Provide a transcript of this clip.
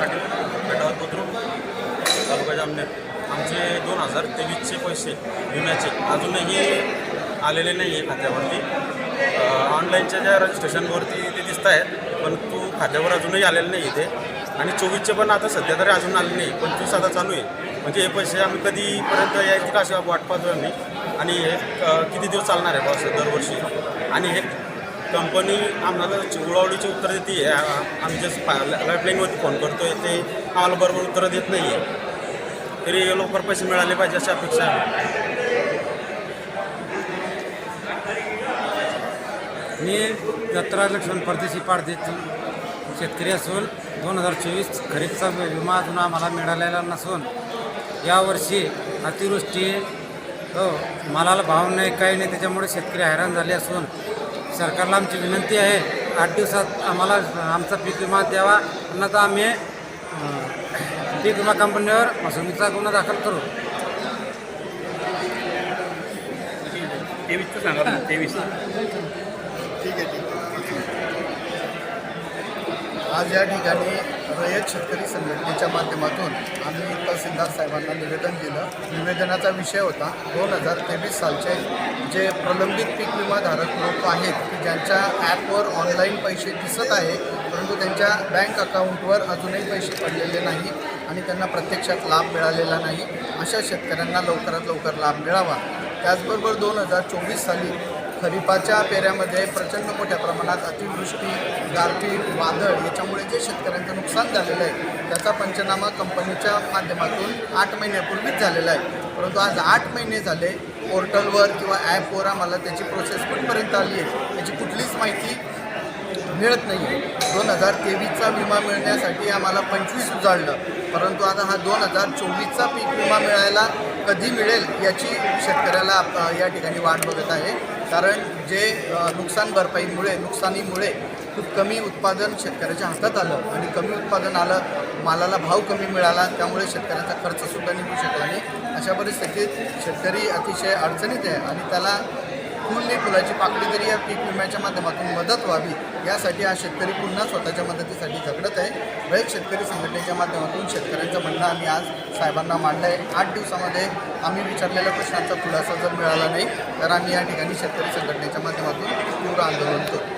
पाटील बेटावर बुद्रुक तालुका जामनेर. आमचे दोन हजार तेवीसचे पैसे विम्याचे अजूनही आलेले नाही आहे खात्यावरती ऑनलाईनच्या ज्या रजिस्ट्रेशनवरती ते दिसत आहेत पण तू खात्यावर अजूनही आलेले नाही ते. आणि चोवीसचे पण आता सध्या तरी अजून आले नाही पण तू आता चालू आहे. म्हणजे हे पैसे आम्ही कधीपर्यंत यायची का अशी वाट पाहतो आम्ही. आणि हे किती दिवस चालणार आहे बस दरवर्षी? आणि हे कंपनी आम्हाला चिवळावडीची उत्तर देते. आमच्या जे लाईफलाईनवरती फोन आहे ते आम्हाला बरोबर उत्तरं देत नाही आहे तरी लवकर पैसे मिळाले पाहिजे अशी अपेक्षा आहे. मी दत्तराज लक्ष्मण परदेशी पाडदेतील शेतकरी असून दोन हजार चोवीस खरीपचा विमा अजून आम्हाला मिळालेला नसून यावर्षी अतिवृष्टी हो मालाला भाव नाही काही नाही त्याच्यामुळे शेतकरी हैराण झाले असून सरकारला आमची विनंती आहे आठ दिवसात आम्हाला आमचा पीक विमा द्यावा. अन्यथा आम्ही अं, पीक विमा कंपनीवर फसवणुकीचा गुन्हा दाखल करू. तेवीसचं सांगा ना तेवीस. ठीक आहे ठीक आहे. आज या ठिकाणी रयत शेतकरी संघटनेच्या माध्यमातून आम्ही तहसीलदार साहेबांना निवेदन दिलं. निवेदनाचा विषय होता. दोन हजार तेवीस सालचे जे प्रलंबित पीक विमाधारक लोक आहेत की ज्यांच्या ॲपवर ऑनलाईन पैसे दिसत आहे परंतु त्यांच्या बँक अकाउंटवर अजूनही पैसे पडलेले नाही आणि त्यांना प्रत्यक्षात लाभ मिळालेला नाही. अशा शेतकऱ्यांना लवकरात लवकर लाभ मिळावा. त्याचबरोबर दोन हजार चोवीस साली खरीपाच्या पेऱ्यामध्ये प्रचंड मोठ्या प्रमाणात अतिवृष्टी गारपीट वादळ याच्यामुळे जे शेतकऱ्यांचं नुकसान झालेलं आहे त्याचा पंचनामा कंपनीच्या माध्यमातून आठ महिन्यापूर्वीच झालेला आहे. परंतु आज आठ महिने झाले पोर्टलवर किंवा ॲपवर आम्हाला त्याची प्रोसेस कुठपर्यंत आली आहे त्याची कुठलीच माहिती मिळत नाही आहे दोन हजार तेवीसचा विमा मिळण्यासाठी आम्हाला पंचवीस उजाडलं. परंतु आता हा दोन हजार चोवीसचा पीक विमा मिळायला कधी मिळेल याची शेतकऱ्याला या ठिकाणी वाट बघत आहे. कारण जे नुकसान भरपाईमुळे नुकसानीमुळे खूप कमी उत्पादन शेतकऱ्याच्या हातात आलं आणि कमी उत्पादन आलं मालाला भाव कमी मिळाला त्यामुळे शेतकऱ्याचा खर्चसुद्धा निघू शकला आणि अशा परिस्थितीत शेतकरी अतिशय अडचणीत आहे आणि त्याला फुल फुलाची पाकडी तरी या पीक विम्याच्या माध्यमातून मदत व्हावी यासाठी हा शेतकरी पुन्हा स्वतःच्या मदतीसाठी झगडत रयत शेतकरी संघटनेच्या माध्यमातून शेतकऱ्यांचं म्हणणं आम्ही आज साहेबांना मांडलं आहे आठ दिवसामध्ये आम्ही विचारलेल्या प्रश्नांचा खुलासा जर मिळाला नाही तर आम्ही या ठिकाणी शेतकरी संघटनेच्या माध्यमातून तीव्र आंदोलन करू.